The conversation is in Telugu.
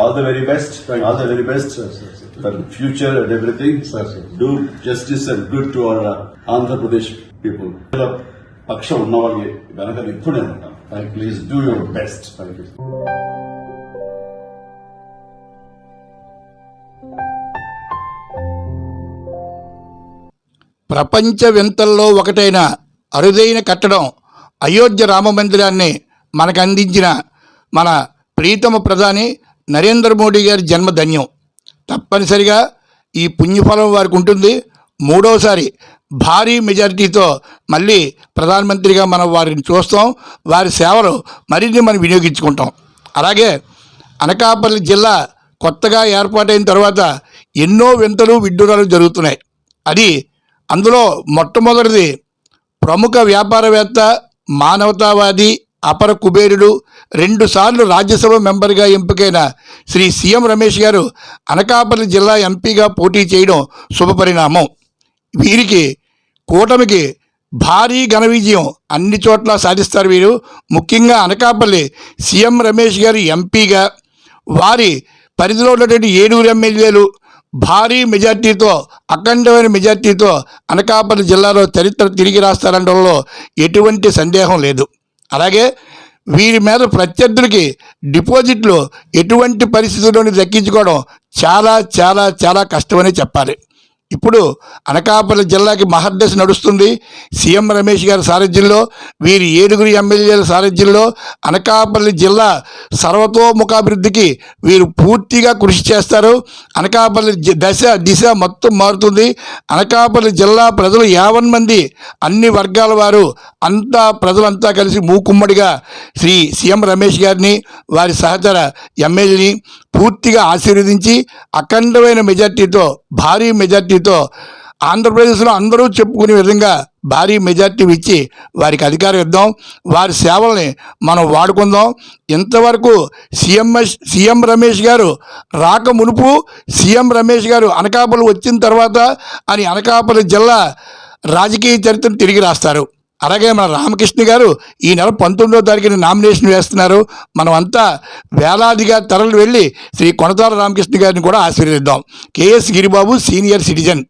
All the very best. Thank you. All the very best Sir, sir, sir. for future and everything. Sir, sir. Do justice and good to our uh, Andhra Pradesh people. పక్షం ఉన్న వాళ్ళకి వెనక ఎప్పుడే ఉంటాం Thank you. Please do your best thank you ప్రపంచ వింతల్లో ఒకటైన అరుదైన కట్టడం అయోధ్య రామ మందిరాన్ని మనకు అందించిన మన ప్రీతమ ప్రధాని నరేంద్ర మోడీ గారి జన్మధన్యం తప్పనిసరిగా ఈ పుణ్యఫలం వారికి ఉంటుంది. మూడవసారి భారీ మెజారిటీతో మళ్ళీ ప్రధానమంత్రిగా మనం వారిని చూస్తాం. వారి సేవలు మరిన్ని మనం వినియోగించుకుంటాం. అలాగే అనకాపల్లి జిల్లా కొత్తగా ఏర్పాటైన తర్వాత ఎన్నో వింతలు విడ్డూరాలు జరుగుతున్నాయి. అది అందులో మొట్టమొదటిది ప్రముఖ వ్యాపారవేత్త మానవతావాది అపర కుబేరుడు రెండుసార్లు రాజ్యసభ మెంబర్గా ఎంపికైన శ్రీ సీఎం రమేష్ గారు అనకాపల్లి జిల్లా ఎంపీగా పోటీ చేయడం శుభపరిణామం వీరికి కూటమికి భారీ ఘన విజయం అన్ని చోట్ల సాధిస్తారు వీరు. ముఖ్యంగా అనకాపల్లి సీఎం రమేష్ గారి ఎంపీగా వారి పరిధిలో ఉన్నటువంటి ఏడుగురు ఎమ్మెల్యేలు భారీ మెజార్టీతో అఖండమైన మెజార్టీతో అనకాపల్లి జిల్లాలో చరిత్ర తిరిగి రాస్తారనడంలో ఎటువంటి సందేహం లేదు. అలాగే వీరి మీద ప్రత్యర్థులకి డిపాజిట్లు ఎటువంటి పరిస్థితుల్లోని దక్కించుకోవడం చాలా చాలా చాలా కష్టమని చెప్పాలి. ఇప్పుడు అనకాపల్లి జిల్లాకి మహర్దశ నడుస్తుంది. సీఎం రమేష్ గారి సారథ్యంలో వీరి ఏడుగురు ఎమ్మెల్యేల సారథ్యంలో అనకాపల్లి జిల్లా సర్వతోముఖాభివృద్ధికి వీరు పూర్తిగా కృషి చేస్తారు. అనకాపల్లి దశ దిశ మొత్తం మారుతుంది. అనకాపల్లి జిల్లా ప్రజలు యావన్ మంది అన్ని వర్గాల వారు అంతా ప్రజలంతా కలిసి మూకుమ్మడిగా శ్రీ సీఎం రమేష్ గారిని వారి సహచర ఎమ్మెల్యేని పూర్తిగా ఆశీర్వదించి అఖండమైన మెజార్టీతో భారీ మెజార్టీతో ఆంధ్రప్రదేశ్లో అందరూ చెప్పుకునే విధంగా భారీ మెజార్టీ ఇచ్చి వారికి అధికారం ఇద్దాం. వారి సేవల్ని మనం వాడుకుందాం. ఇంతవరకు సీఎం సీఎం రమేష్ గారు రాక మునుపు సీఎం రమేష్ గారు అనకాపల్లి వచ్చిన తర్వాత అని అనకాపల్లి జిల్లా రాజకీయ చరిత్రను తిరిగి రాస్తారు. అలాగే మన రామకృష్ణ గారు ఈ నెల పంతొమ్మిదో తారీఖున నామినేషన్ వేస్తున్నారు. మనం అంతా వేలాదిగా తరలి వెళ్ళి శ్రీ కొనతాల రామకృష్ణ గారిని కూడా ఆశీర్వదిద్దాం. KS Giribabu senior citizen.